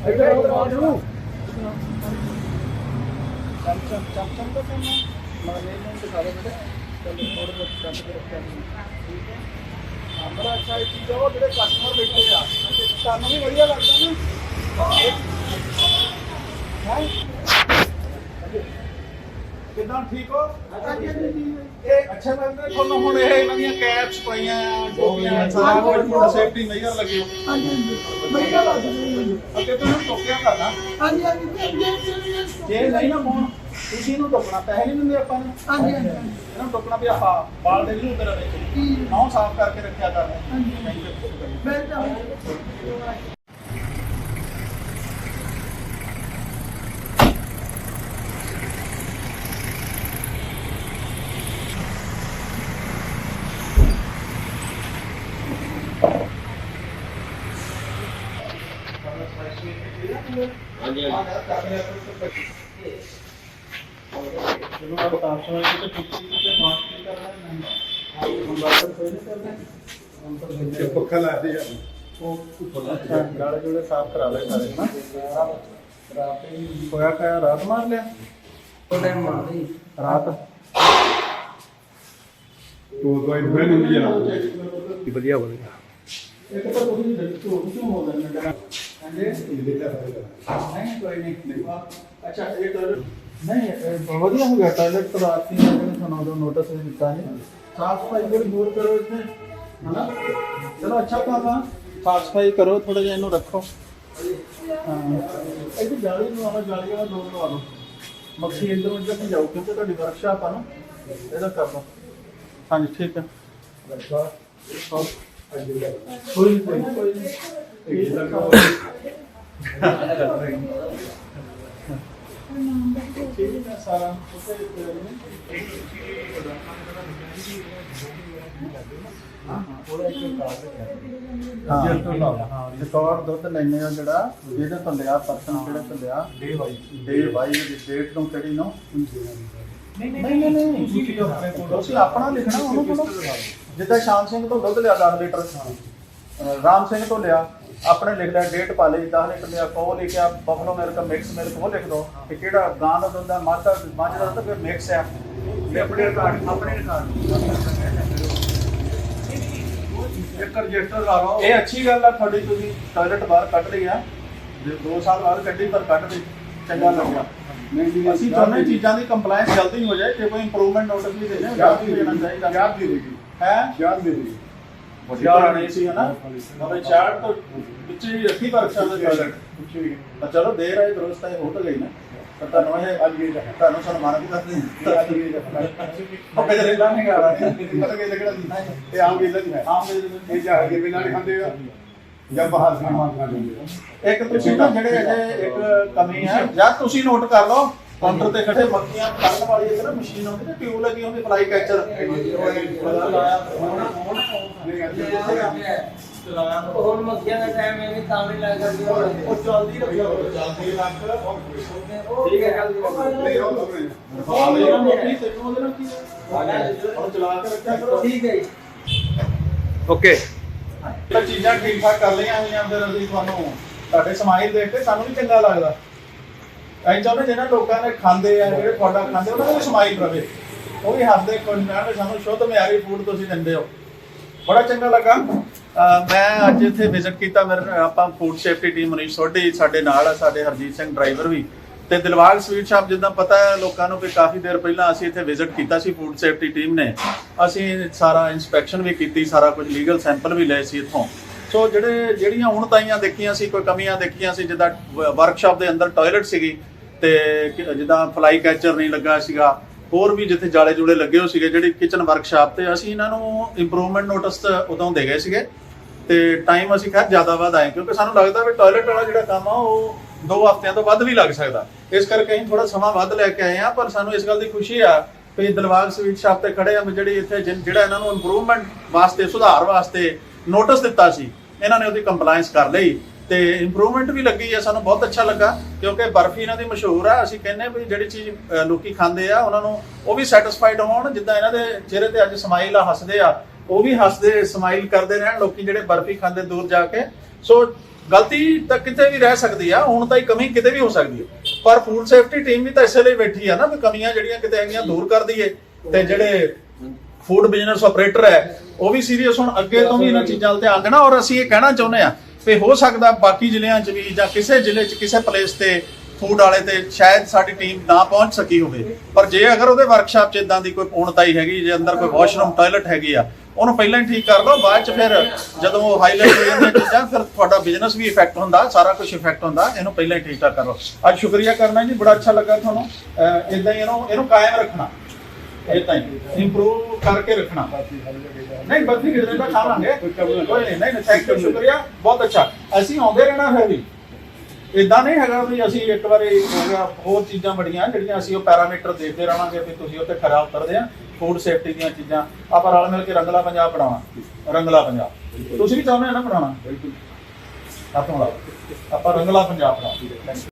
ਇੱਧਰ ਆਓ ਨੂੰ ਚਮ ਚਮ ਚਮ ਚਮ ਤਾਂ ਕਰਨਾ ਮੈਨੇਜਮੈਂਟ ਦਿਖਾ ਦੇ ਬੇਟੇ ਚਲੋ ਥੋੜਾ ਬਹੁਤ ਚੱਲ ਕੇ ਰੱਖਿਆ ਠੀਕ ਹੈ? ਹਾਂ, ਅੱਛਾ ਇਹ ਚੀਜ਼ ਉਹ ਜਿਹੜੇ ਕਸਟਮਰ ਬੈਠੇ ਆ ਸਾਨੂੰ ਵੀ ਵਧੀਆ ਲੱਗਦਾ ਨਾ ਹੈ ਕਿਦਾਂ ਠੀਕ ਹੋ। ਇਹ ਅੱਛਾ ਲੱਗਦਾ ਤੁਹਾਨੂੰ ਹੁਣ ਇਹ ਇਹਨਾਂ ਦੀਆਂ ਕੈਪਸ ਪਾਈਆਂ ਆ ਟੋਪੀਆਂ ਸਾਰਾ ਕੁਝ ਸੇਫਟੀ ਮੇਜਰ ਲੱਗੇ ਹੋ ਅੱਗੇ ਤੁਸੀਂ ਟੋਕਿਆ ਕਰਨਾ ਜੇ ਨਹੀਂ ਨਾ ਮੋਣ ਤੁਸੀਂ ਇਹਨੂੰ ਟੋਕਣਾ ਪੈਸੇ ਨਹੀਂ ਦਿੰਦੇ ਆਪਾਂ ਨੂੰ। ਇਹਨੂੰ ਟੋਕਣਾ ਵੀ ਆਪਾਂ ਬਾਲ ਦੇ ਨੂੰ ਤੇਰਾ ਵਿੱਚ ਨੌ ਸਾਫ਼ ਕਰਕੇ ਰੱਖਿਆ ਕਰਨਾ ਹਾਂਜੀ ਆਪ ਤਾਂ ਸੁਣਾ ਕਿ ਤੁਸੀਂ ਤੇ ਮਾਰਕ ਨਹੀਂ ਕਰਨਾ ਨਹੀਂ ਹੁਣ ਬਾਅਦ ਕੋਈ ਨਹੀਂ ਕਰਨਾ ਹੁਣ ਤਾਂ ਬੰਦੇ ਪੱਖਾ ਲਾ ਦੇ ਉਹ ਅੱਛਾ ਗਾਲੇ ਜੋੜੇ ਸਾਫ਼ ਕਰਾ ਲੈ ਸਾਰੇ ਨਾ ਰਾਤ ਹੀ ਹੋਇਆ ਕਾ ਰਾਤ ਮਾਰ ਲਿਆ। ਰਾਤ। ਤੂੰ ਕੋਈ ਬੈਨ ਨਹੀਂ ਜਨਾ ਵਧੀਆ ਵਧੀਆ ਇੱਕ ਤਾਂ ਤੁਸੀਂ ਦੱਸੋ ਕਿਉਂ ਹੋ ਗਿਆ ਨਾ ਹਾਂਜੀ? ਨਹੀਂ ਕੋਈ ਨਹੀਂ ਅੱਛਾ ਇਹ ਟਾਇਲਟ ਨਹੀਂ ਇਹ ਵਧੀਆ ਹੋ ਗਿਆ ਟਾਇਲਟ ਤਾਂ ਰਾਤ ਨੂੰ ਜਿਹੜੇ ਤੁਹਾਨੂੰ ਉਦੋਂ ਨੋਟਿਸ ਦਿੱਤਾ ਹੈ ਸਾਫ਼ ਸਫ਼ਾਈ ਥੋੜੀ ਕਰੋ ਇੱਥੇ ਹਨਾ? ਚਲੋ ਅੱਛਾ ਕੰਮ ਆ ਸਾਫ਼ ਸਫ਼ਾਈ ਕਰੋ ਥੋੜਾ ਜਿਹਾ ਇਹਨੂੰ ਰੱਖੋ। ਹਾਂ। ਇਹਦੀ ਜਾਲੀ ਨੂੰ ਆਹ ਜਾਲੀ ਵਾਲਾ ਦੋ ਲਵਾ ਲਓ। ਮੱਖੀ ਇੱਧਰ ਉੱਧਰ ਨਹੀਂ ਜਾਊ ਕਿਉਂਕਿ ਤੁਹਾਡੀ ਵਰਕਸ਼ਾਪ ਆ ਨਾ ਇਹਦਾ ਕਰ ਲਓ। ਹਾਂਜੀ ਠੀਕ ਹੈ ਕੋਈ ਕੋਈ ਨੀ, ਹੈ ਰਿਕਾਰਡ ਦੁੱਧ ਲੈਣੇ ਆ ਜਿਹੜਾ ਜਿਹਦੇ ਤੋਂ ਲਿਆ ਪਰਸਨ ਕਿਹੜੇ ਤੋਂ ਲਿਆ ਡੇ ਵਾਈ ਡੇ ਵਾਈ ਦੀ ਡੇਟ ਤੋਂ ਕਿਹੜੀ ਨੂੰ ਨਹੀਂ ਨਹੀਂ ਨਹੀਂ ਤੁਸੀਂ ਆਪਣੇ ਕੋਲ ਤੁਸੀਂ ਆਪਣਾ ਲਿਖਣਾ ਉਹਨੂੰ ਕੋਲ ਜਿੱਦਾਂ ਸ਼ਾਮ ਸਿੰਘ ਤੋਂ ਦੁੱਧ ਲਿਆ 10 ਲੀਟਰ ਅਹ ਰਾਮ ਸਿੰਘ ਤੋਂ ਲਿਆ ਆਪਣੇ ਲਿਖ ਲਿਆ ਡੇਟ ਪਾ ਲਈ 10 ਲੀਟਰ ਲਿਆ ਕੋ ਲਿਖਿਆ ਬਫਲੋ ਮਿਲਕ ਮਿਕਸ ਮਿਲਕ ਉਹ ਲਿਖ ਦੋ। ਕਿ ਕਿਹੜਾ ਗਾਂ ਦਾ ਦੁੱਧ ਹੈ ਦਾ ਮੱਝ ਦਾ ਦੁੱਧ ਫਿਰ ਮਿਕਸ ਹੈ। ਇਹ ਆਪਣੇ ਰਿਕਾਰਡ ਆਪਣੇ ਰਿਕਾਰਡ। ਇੱਕ ਰਜਿਸਟਰ ਲਾ ਲਓ। ਇਹ ਅੱਛੀ ਗੱਲ ਆ ਤੁਹਾਡੀ ਤੁਸੀਂ ਟਾਇਲਟ ਬਾਹਰ ਕੱਢ ਲਈ ਆ। ਜੇ 2 ਸਾਲ ਬਾਅਦ ਕੱਢੀ ਪਰ ਕੱਢ ਲਈ ਚੰਗਾ ਲੱਗਿਆ ਨਹੀਂ ਜੀ ਅਸੀਂ ਚਾਹੁੰਦੇ ਚੀਜ਼ਾਂ ਦੀ ਕੰਪਲਾਈਂਸ ਜਲਦੀ ਹੋ ਜਾਏ ਜੇ ਕੋਈ ਇੰਪਰੂਵਮੈਂਟ ਨੋਟਿਸ ਵੀ ਦੇਣਾ ਜਲਦੀ ਦੇਣਾ ਚਾਹੀਦਾ। ਯਾਦ ਦੇ ਦੇਗੀ ਹੈ? ਯਾਦ ਦੇ ਦੇਗੀ ਚਾਰ ਨਹੀਂ ਸੀ ਹਨਾ? ਉਹਦੇ ਚਾਰ ਤੋਂ ਵਿੱਚ ਹੀ ਰੱਖੀ ਵਰਕਸ਼ਾਪ ਦੇ ਪੁੱਛੀ ਵੀ ਚਲੋ ਦੇਰ ਆਏ ਦਰੋਸਤ ਹੈ ਹੋ ਤਾਂ ਗਈ ਨਾ। ਤਾਂ ਤੁਹਾਨੂੰ ਇਹ ਅੱਜ ਵੀ ਰਹਾ ਤੁਹਾਨੂੰ ਸਨਮਾਨ ਵੀ ਕਰਦੇ ਵੀ ਉਹ ਕਿਤੇ ਰਹਿਣਾ ਨਹੀਂ ਗਾ ਰਿਹਾ ਪਤਾ ਕੀ ਲੱਗਣਾ ਜੀ ਇਹ ਆਮ ਵੇਲਾ ਨਹੀਂ ਹੈ। ਆਮ ਦੇ ਵਿੱਚ ਇਹ ਜਾ ਕੇ ਬਿਨਾਂ ਨਹੀਂ ਖਾਂਦੇ ਆ। ਜਾਂ ਬਾਹਰ ਖਾਣਾ ਖਾਂਦੇ ਆ ਇੱਕ ਤੁਸੀਂ ਨਾ ਜਿਹੜੇ ਅਜੇ ਇੱਕ ਕਮੀ ਹੈ ਜਾਂ ਤੁਸੀਂ ਨੋਟ ਕਰ ਲਓ ਕਾਊਂਟਰ ਤੇ ਖੜੇ ਮੱਖੀਆਂ ਕੱਢਣ ਵਾਲੀ ਇੱਕ ਨਾ ਮਸ਼ੀਨ ਹੁੰਦੀ ਤੇ ਟਿਊਬ ਲੱਗੀ ਹੁੰਦੀ ਫਲਾਈ ਕੈਚਰ ਹੁਣ ਮੱਖੀਆਂ ਦਾ ਟਾਈਮ ਹੈ ਵੀ ਤਾਂ ਵੀ ਲੱਗ ਜਾਂਦੀ ਉਹ ਜਲਦੀ ਰੱਖਿਓ ਜਲਦੀ ਰੱਖ ਠੀਕ ਹੈ ਗੱਲ ਹਾਂ ਮੇਰਾ ਮੋਟੀ ਤੈਨੂੰ ਉਹਦੇ ਨਾਲ ਕੀ ਹੁਣ ਚਲਾ ਕੇ ਰੱਖਿਆ ਕਰੋ। ਠੀਕ ਹੈ ਜੀ। ਓਕੇ ਤਾਂ ਚੀਜ਼ਾਂ ਠੀਕ ਠਾਕ ਕਰ ਲਈਆਂ ਹੋਈਆਂ, ਫਿਰ ਅਸੀਂ ਤੁਹਾਨੂੰ ਤੁਹਾਡੇ ਸਮਾਈਲ ਦੇਖ ਕੇ ਸਾਨੂੰ ਵੀ ਚੰਗਾ ਲੱਗਦਾ। ਅਸੀਂ ਚਾਹੁੰਦੇ ਜਿਹਨਾਂ ਲੋਕਾਂ ਨੇ ਖਾਂਦੇ ਆ, ਜਿਹੜੇ ਤੁਹਾਡਾ ਖਾਂਦੇ, ਉਹਨਾਂ ਨੂੰ ਸਮਾਈਲ ਰਵੇ ਉਹ ਵੀ ਹੱਸਦੇ ਖੁਸ਼ ਰਹਿਣ ਸਾਨੂੰ ਸ਼ੁੱਧ ਮਿਆਰੀ ਫੂਡ ਤੁਸੀਂ ਦਿੰਦੇ ਹੋ। ਬੜਾ ਚੰਗਾ ਲੱਗਾ। ਮੈਂ ਅੱਜ ਇੱਥੇ ਵਿਜ਼ਿਟ ਕੀਤਾ ਮੇਰੇ ਆਪਾਂ food safety team Manish Sodhi ਸਾਡੇ ਨਾਲ ਆ, ਸਾਡੇ ਹਰਜੀਤ ਸਿੰਘ ਡਰਾਈਵਰ ਵੀ। ਤੇ ਦਿਲਬਾਗ ਸਵੀਟ ਸ਼ਾਪ, ਜਿੱਦਾਂ ਪਤਾ ਹੈ ਲੋਕਾਂ ਨੂੰ ਕਿ ਕਾਫੀ ਦੇਰ ਪਹਿਲਾਂ ਅਸੀਂ ਇੱਥੇ ਵਿਜ਼ਿਟ ਕੀਤਾ ਸੀ ਫੂਡ ਸੇਫਟੀ ਟੀਮ ਨੇ। ਅਸੀਂ ਸਾਰਾ ਇਨਸਪੈਕਸ਼ਨ ਵੀ ਕੀਤੀ, ਸਾਰਾ ਕੁਝ ਲੀਗਲ ਸੈਂਪਲ ਵੀ ਲਏ ਸੀ ਇੱਥੋਂ। ਸੋ ਜਿਹੜੇ, ਜਿਹੜੀਆਂ ਹੁਣ ਤਾਈਆਂ ਦੇਖੀਆਂ ਸੀ, ਕੋਈ ਕਮੀਆਂ ਦੇਖੀਆਂ ਸੀ, ਜਿੱਦਾਂ ਵਰਕਸ਼ਾਪ ਦੇ ਅੰਦਰ ਟਾਇਲਟ ਸੀਗੀ, ਤੇ ਜਿੱਦਾਂ ਫਲਾਈ ਕੈਚਰ ਨਹੀਂ ਲੱਗਾ ਸੀਗਾ, ਹੋਰ ਵੀ ਜਿੱਥੇ ਜਾਲੇ ਜੁਲੇ ਲੱਗੇ ਹੋ ਸੀਗੇ, ਜਿਹੜੀ ਕਿਚਨ ਵਰਕਸ਼ਾਪ ਤੇ ਅਸੀਂ ਇਹਨਾਂ ਨੂੰ ਇੰਪਰੂਵਮੈਂਟ ਨੋਟਿਸ ਉਦੋਂ ਦੇ ਗਏ ਸੀਗੇ। ਤੇ ਟਾਈਮ ਅਸੀਂ ਖੈਰ ਜ਼ਿਆਦਾ ਵੱਧ ਆਏ, ਕਿਉਂਕਿ ਸਾਨੂੰ ਲੱਗਦਾ ਵੀ ਟਾਇਲਟ ਵਾਲਾ ਜਿਹੜਾ ਕੰਮ ਆ, ਉਹ ਦੋ ਹਫ਼ਤਿਆਂ ਤੋਂ ਵੱਧ ਵੀ ਲੱਗ ਸਕਦਾ। ਇਸ ਕਰਕੇ ਅਸੀਂ ਥੋੜਾ ਸਮਾਂ ਵੱਧ ਲੈ ਕੇ ਆਏ ਆ ਪਰ ਸਾਨੂੰ ਇਸ ਗੱਲ ਦੀ ਖੁਸ਼ੀ ਆ ਵੀ ਦਿਲਬਾਗ ਸਵੀਟ ਸ਼ਾਪ ਤੇ ਖੜੇ ਆ ਜਿਹੜੀ ਇੱਥੇ ਜਿਹੜਾ ਇਹਨਾਂ ਨੂੰ ਇੰਪਰੂਵਮੈਂਟ ਵਾਸਤੇ ਸੁਧਾਰ ਵਾਸਤੇ ਨੋਟਿਸ ਦਿੱਤਾ ਸੀ ਇਹਨਾਂ ਨੇ ਉਹਦੀ ਕੰਪਲਾਈਂਸ ਕਰ ਲਈ ਤੇ ਇੰਪਰੂਵਮੈਂਟ ਵੀ ਲੱਗੀ ਆ ਸਾਨੂੰ ਬਹੁਤ ਅੱਛਾ ਲੱਗਾ ਕਿਉਂਕਿ ਬਰਫੀ ਇਹਨਾਂ ਦੀ ਮਸ਼ਹੂਰ ਆ ਅਸੀਂ ਕਹਿੰਨੇ ਵੀ ਜਿਹੜੀ ਚੀਜ਼ ਅ, ਲੋਕੀ ਖਾਂਦੇ ਆ ਉਹਨਾਂ ਨੂੰ ਉਹ ਵੀ ਸੈਟੀਸਫਾਈਡ ਹੋਣ ਜਿੱਦਾਂ ਇਹਨਾਂ ਦੇ ਚਿਹਰੇ ਤੇ ਅੱਜ ਸਮਾਈਲ ਆ ਹੱਸਦੇ ਆ ਉਹ ਵੀ ਹੱਸਦੇ ਸਮਾਈਲ ਕਰਦੇ ਰਹਿਣ ਲੋਕੀ ਜਿਹੜੇ ਬਰਫੀ ਖਾਂਦੇ ਦੂਰ ਜਾ ਕੇ। ਸੋ ਗਲਤੀ ਤਾਂ ਕਿਤੇ ਵੀ ਰਹਿ ਸਕਦੀ ਆ, ਹੁਣ ਤਾਂ ਹੀ ਕਮੀ ਕਿਤੇ ਵੀ ਹੋ ਸਕਦੀ ਹੈ ਪਰ ਫੂਡ ਸੇਫਟੀ ਟੀਮ ਵੀ ਤਾਂ ਇਸੇ ਲਈ ਬੈਠੀ ਆ ਨਾ ਵੀ ਕਮੀਆਂ ਜਿਹੜੀਆਂ ਕਿਤੇ ਹੈਗੀਆਂ ਦੂਰ ਕਰ ਦਈਏ ਤੇ ਜਿਹੜੇ ਫੂਡ ਬਿਜ਼ਨਸ ਆਪਰੇਟਰ ਹੈ ਉਹ ਵੀ ਸੀਰੀਅਸ ਹੁਣ, ਅੱਗੇ ਤੋਂ ਵੀ ਇਹਨਾਂ ਚੀਜ਼ਾਂ 'ਤੇ ਆ ਦੇਣਾ, ਔਰ ਅਸੀਂ ਇਹ ਕਹਿਣਾ ਚਾਹੁੰਦੇ ਆ ਵੀ ਹੋ ਸਕਦਾ ਬਾਕੀ ਜ਼ਿਲ੍ਹਿਆਂ 'ਚ ਵੀ ਜਾਂ ਕਿਸੇ ਜ਼ਿਲ੍ਹੇ 'ਚ ਕਿਸੇ ਪਲੇਸ ਤੇ ਫੂਡ ਵਾਲੇ ਤੇ ਸ਼ਾਇਦ ਸਾਡੀ ਟੀਮ ਨਾ ਪਹੁੰਚ ਸਕੀ ਹੋਵੇ। ਪਰ ਜੇ ਅਗਰ ਉਹਦੇ ਵਰਕਸ਼ਾਪ 'ਚ ਇਦਾਂ ਦੀ ਕੋਈ ਪੂਰਨਤਾਈ ਹੈਗੀ, ਜੇ ਅੰਦਰ ਕੋਈ ਵਾਸ਼ਰੂਮ ਟਾਇਲਟ ਹੈਗੀ ਆ ਉਹਨੂੰ ਪਹਿਲਾਂ ਹੀ ਠੀਕ ਕਰ ਲਓ, ਬਾਅਦ 'ਚ ਫਿਰ ਜਦੋਂ ਉਹ ਹਾਈਲਾਈਟ ਹੋ ਜਾਂਦੀਆਂ ਚੀਜ਼ਾਂ, ਫਿਰ ਤੁਹਾਡਾ ਬਿਜ਼ਨਸ ਵੀ ਇਫੈਕਟ ਹੁੰਦਾ, ਸਾਰਾ ਕੁਝ ਇਫੈਕਟ ਹੁੰਦਾ, ਇਹਨੂੰ ਪਹਿਲਾਂ ਹੀ ਠੀਕ ਠਾਕ ਕਰ ਅੱਜ ਸ਼ੁਕਰੀਆ ਕਰਨਾ ਜੀ, ਬੜਾ ਅੱਛਾ ਲੱਗਾ ਤੁਹਾਨੂੰ। ਇਦਾਂ ਹੀ ਇਹਨੂੰ ਇਹਨੂੰ ਕਾਇਮ ਰੱਖਣਾ। ਇਦਾਂ ਹੀ ਇੰਪਰੂਵ ਕਰਕੇ ਰੱਖਣਾ। ਨਹੀਂ ਬਰਫੀ ਕਿਹਦੇ ਦਾ ਖਾਵਾਂਗੇ ਕੋਈ ਨਹੀਂ ਨਹੀਂ ਥੈਂਕ ਯੂ ਸ਼ੁਕਰੀਆ। ਬਹੁਤ ਅੱਛਾ। ਅਸੀਂ ਆਉਂਦੇ ਰਹਿਣਾ ਫਿਰ ਵੀ। ਇਦਾਂ ਨਹੀਂ ਹੈਗਾ ਵੀ ਅਸੀਂ ਇੱਕ ਵਾਰੀ ਹੋ ਗਿਆ ਹੋਰ ਚੀਜ਼ਾਂ ਬੜੀਆਂ, ਜਿਹੜੀਆਂ ਅਸੀਂ ਉਹ ਪੈਰਾਮੀਟਰ ਦੇਖਦੇ ਰਹਾਂਗੇ ਵੀ ਤੁਸੀਂ ਉੱਤੇ ਖਰਾ ਉਤਰਦੇ ਆ। ਫੂਡ ਸੇਫਟੀ ਦੀਆਂ ਚੀਜ਼ਾਂ ਆਪਾਂ ਰਲ ਮਿਲ ਕੇ ਰੰਗਲਾ ਪੰਜਾਬ ਬਣਾਉਣਾ ਰੰਗਲਾ ਪੰਜਾਬ। ਤੁਸੀਂ ਵੀ ਚਾਹੁੰਦੇ ਆ ਨਾ ਬਣਾਉਣਾ? ਬਣਾਓ। ਆਪਾਂ ਰੰਗਲਾ ਪੰਜਾਬ ਬਣਾਓ